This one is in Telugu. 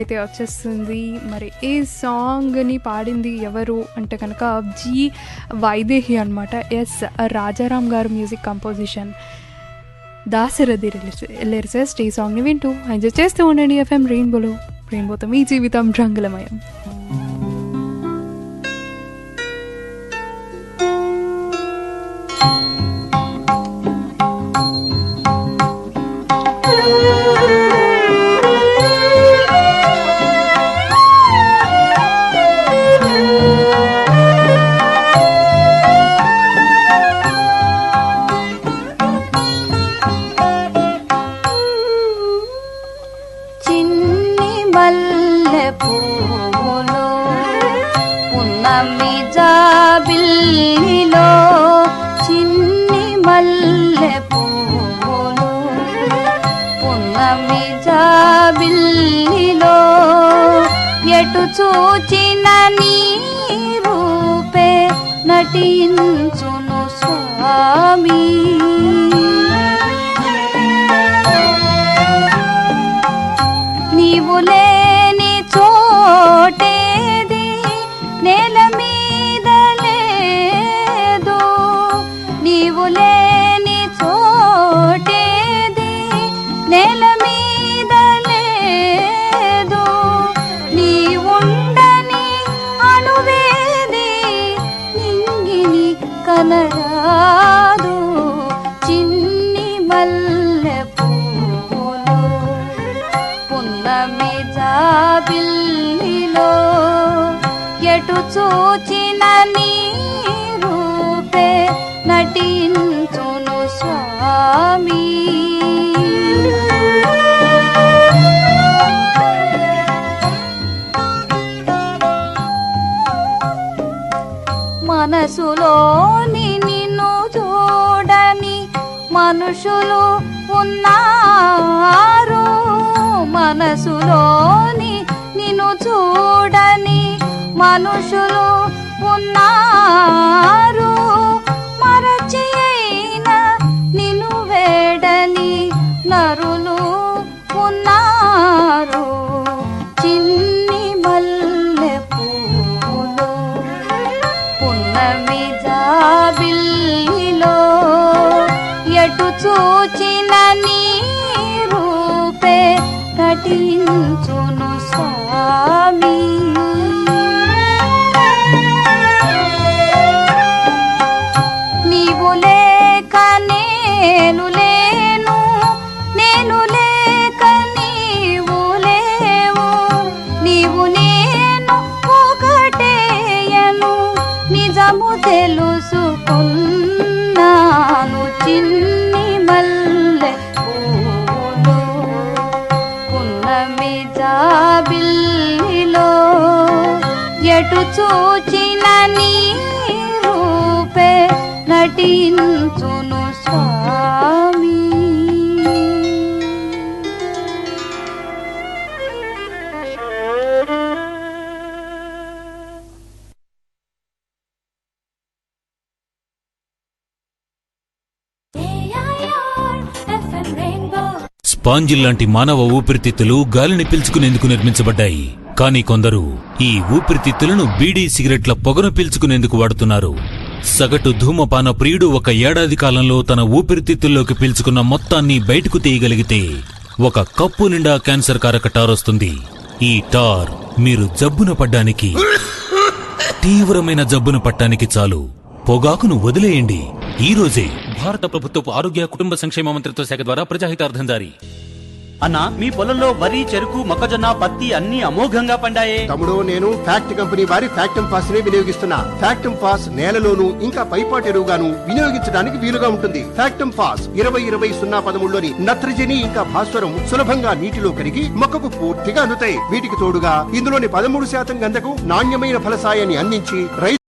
అయితే వచ్చేస్తుంది మరి ఈ సాంగ్ని పాడింది ఎవరు అంటే కనుక జి వైదేహి అనమాట ఎస్ రాజారాం గారు మ్యూజిక్ కంపోజిషన్. దాశరథి లిరిసిస్ట్ ఈ సాంగ్ని వింటూ ఎంజాయ్ చేస్తూ ఉండండి ఎఫ్ఎం రెయిన్బోలో రెయిన్బోతో మీ జీవితం రంగులమయం. మల్లె పువ్వులో పున్నమి జాబిల్లిలో చిన్ని మల్లె పువ్వులో పున్నమి జాబిల్లిలో ఎటు చూచిన నీ రూపే నటించును స్వామి. కనరాదు చిన్ని మల్లె పూలు పున్నమి జాబిల్లిలో ఎటు చూచిన నీ రూపే మనసులోని నిన్ను చూడని మనుషులు ఉన్నారు. మనసులోని నిన్ను చూడని మనుషులు ఉన్నారు. మరచి అయినా నిన్ను వేడని నరులు చూచిన నీ రూపే నటించును స్వామి. నీవు లేక నేను లేను నేను లేక నీవు లేవు. నీవు నేను ఒకటేయను నిజము తెలు చూచిన నీ రూపే నటించును స్వామి. స్పాంజిల్ లాంటి మానవ ఊపిరితిత్తులు గాలిని పీల్చుకునేందుకు నిర్మించబడ్డాయి. కానీ కొందరు ఈ ఊపిరితిత్తులను బీడీ సిగరెట్ల పొగను పీల్చుకునేందుకు వాడుతున్నారు. సగటు ధూమపాన ప్రియుడు ఒక ఏడాది కాలంలో తన ఊపిరితిత్తుల్లోకి పీల్చుకున్న మొత్తాన్ని బయటకు తీయగలిగితే ఒక కప్పు నిండా క్యాన్సర్ కారక టార్ వస్తుంది. ఈ టార్ మీరు జబ్బున పడ్డానికి తీవ్రమైన జబ్బున పట్టానికి చాలు. పొగాకును వదిలేయండి. ఈ రోజే భారత ప్రభుత్వపు ఆరోగ్య కుటుంబ సంక్షేమ మంత్రిత్వ శాఖ ద్వారా ప్రజాహితార్థం జారీ. అన్న మీ పొలంలో వరి చెరుకు మొక్కజొన్న పత్తి అన్ని అమోఘంగా పండాయే. తమ్ముడు నేను ఫ్యాక్ట్ కంపెనీ వారి ఫ్యాక్టమ్ పాస్ని వినియోగిస్తున్నా. ఫ్యాక్టమ్ పాస్ నేలలోను ఇంకా పైపాటు ఎరువుగాను వినియోగించడానికి వీలుగా ఉంటుంది. ఫ్యాక్టమ్ పాస్ ఇరవై ఇరవై సున్నా పదమూడులోని నత్రజని ఇంకా భాస్వరం సులభంగా నీటిలో కరిగి మొక్కకు పూర్తిగా అందుతాయి వీటికి తోడుగా ఇందులోని పదమూడు శాతం గంధకు నాణ్యమైన ఫలసాయాన్ని అందించి రైతు